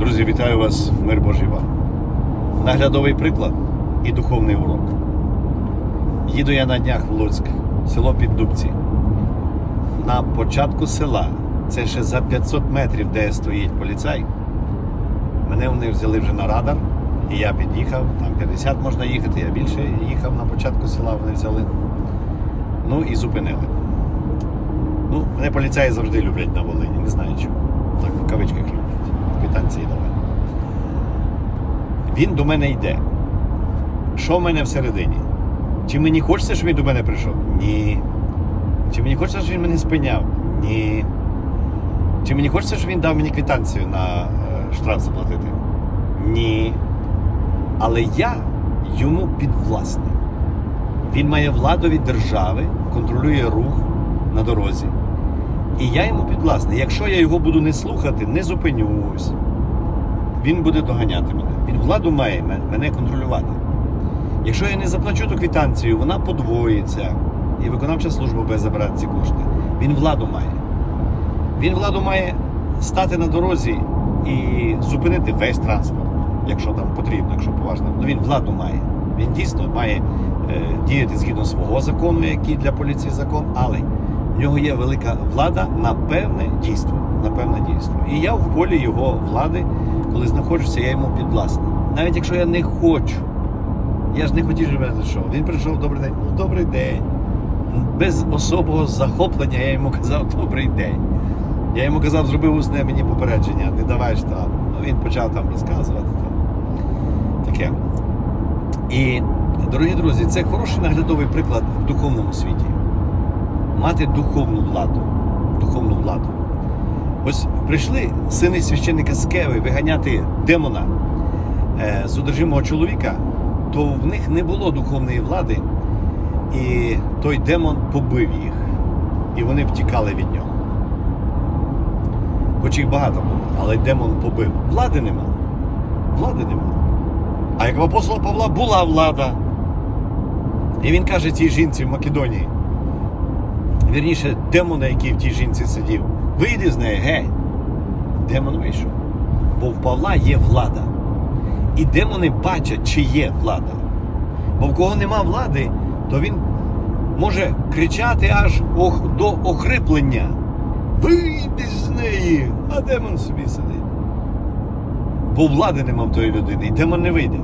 Друзі, вітаю вас, мир Божий вам. Наглядовий приклад і духовний урок. Їду я на днях в Луцьк, село Піддубці. На початку села, це ще за 500 метрів, де стоїть поліцай. Мене вони взяли вже на радар, і я під'їхав, там 50 можна їхати, я більше їхав на початку села, вони взяли. Ну і зупинили. Ну, мене поліцаї завжди люблять на Волині, не знаю чому. Так в кавичках люблять. Давай. Він до мене йде. Що в мене всередині? Чи мені хочеться, щоб він до мене прийшов? Ні. Чи мені хочеться, щоб він мене спиняв? Ні. Чи мені хочеться, щоб він дав мені квитанцію на е, штраф заплатити? Ні. Але я йому підвласний. Він має владу від держави, контролює рух на дорозі. І я йому підвласний. Якщо я його буду не слухати, не зупинюсь. Він буде доганяти мене. Він владу має мене контролювати. Якщо я не заплачу ту квитанцію, вона подвоїться. І виконавча служба буде забирати ці кошти. Він владу має. Він владу має стати на дорозі і зупинити весь транспорт, якщо там потрібно, якщо поважно. Ну він владу має. Він дійсно має е, діяти згідно свого закону, який для поліції закон, але в нього є велика влада на певне дійство. На певне дійство. І я в полі його влади, коли знаходжуся, я йому підвласний. Навіть якщо я не хочу, я ж не хотів, щоб він зайшов. Він прийшов добрий день. Ну, добрий день. Без особого захоплення я йому казав добрий день. Я йому казав, зроби усне мені попередження, не давай штраф. Ну він почав там розказувати. Там. Таке. І, дорогі друзі, це хороший наглядовий приклад в духовному світі. Мати духовну владу. Духовну владу. Ось прийшли сини священника Скеви виганяти демона е, з одержимого чоловіка, то в них не було духовної влади, і той демон побив їх, і вони втікали від нього. Хоч їх багато було, але демон побив. Влади нема. Влади нема. А як в апостола Павла була влада. І він каже цій жінці в Македонії, вірніше, демона, який в тій жінці сидів, вийди з неї, геть. Демон вийшов. Бо в Павла є влада. І демони бачать, чи є влада. Бо в кого нема влади, то він може кричати аж до охриплення. Вийди з неї, а демон собі сидить. Бо влади нема в тої людини, і демон не вийде.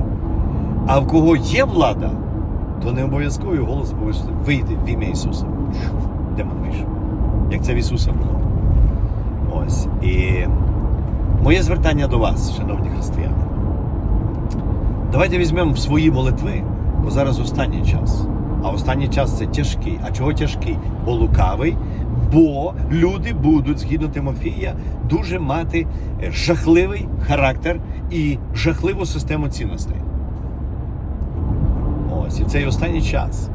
А в кого є влада, то не обов'язково голос повисти. Вийди в ім'я Ісуса. Демон вийшов. Як це в Ісуса було. Ось. І моє звертання до вас, шановні християни. Давайте візьмемо свої молитви, бо зараз останній час. А останній час це тяжкий. А чого тяжкий? Бо лукавий, бо люди будуть, згідно Тимофія, дуже мати е, жахливий характер і жахливу систему цінностей. Ось, і цей останній час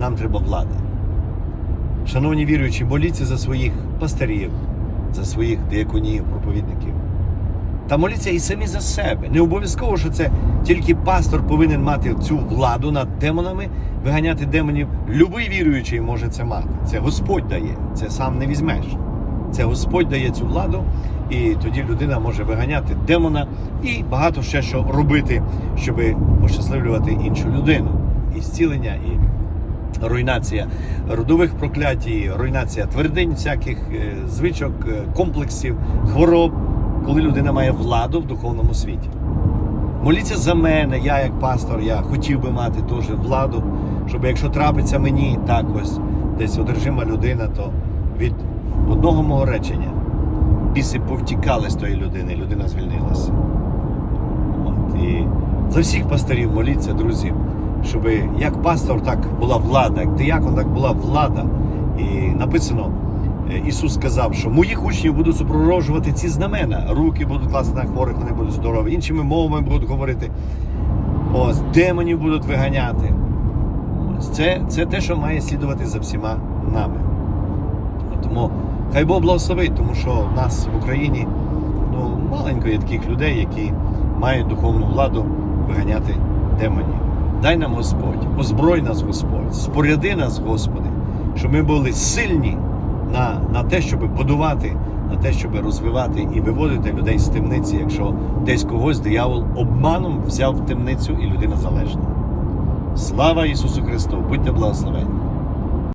нам треба влада. Шановні віруючі, моліться за своїх пастирів, за своїх дияконів, проповідників. Та моліться і самі за себе. Не обов'язково, що це тільки пастор повинен мати цю владу над демонами, виганяти демонів. Любий віруючий може це мати. Це Господь дає, це сам не візьмеш. Це Господь дає цю владу, і тоді людина може виганяти демона і багато ще що робити, щоб ощасливлювати іншу людину. І зцілення, і руйнація родових проклятій, руйнація твердинь, всяких е, звичок, е, комплексів, хвороб, коли людина має владу в духовному світі. Моліться за мене, я як пастор, я хотів би мати теж владу, щоб якщо трапиться мені так ось десь одержима людина, то від одного мого речення біси повтікали з тої людини, людина звільнилася. От, і за всіх пасторів моліться, друзі, щоб як пастор так була влада, як диякон так була влада. І написано, е, Ісус сказав, що моїх учнів будуть супроводжувати ці знамена. Руки будуть класти на хворих, вони будуть здорові, іншими мовами будуть говорити. Ось, демонів будуть виганяти. Ось, це, це те, що має слідувати за всіма нами. Тому хай Бог благословить, тому що в нас в Україні ну, маленько є таких людей, які мають духовну владу виганяти демонів. Дай нам Господь, озброй нас Господь, споряди нас, Господи, щоб ми були сильні на, на те, щоб будувати, на те, щоб розвивати і виводити людей з темниці, якщо десь когось диявол обманом взяв в темницю і людина залежна. Слава Ісусу Христу! Будьте благословені!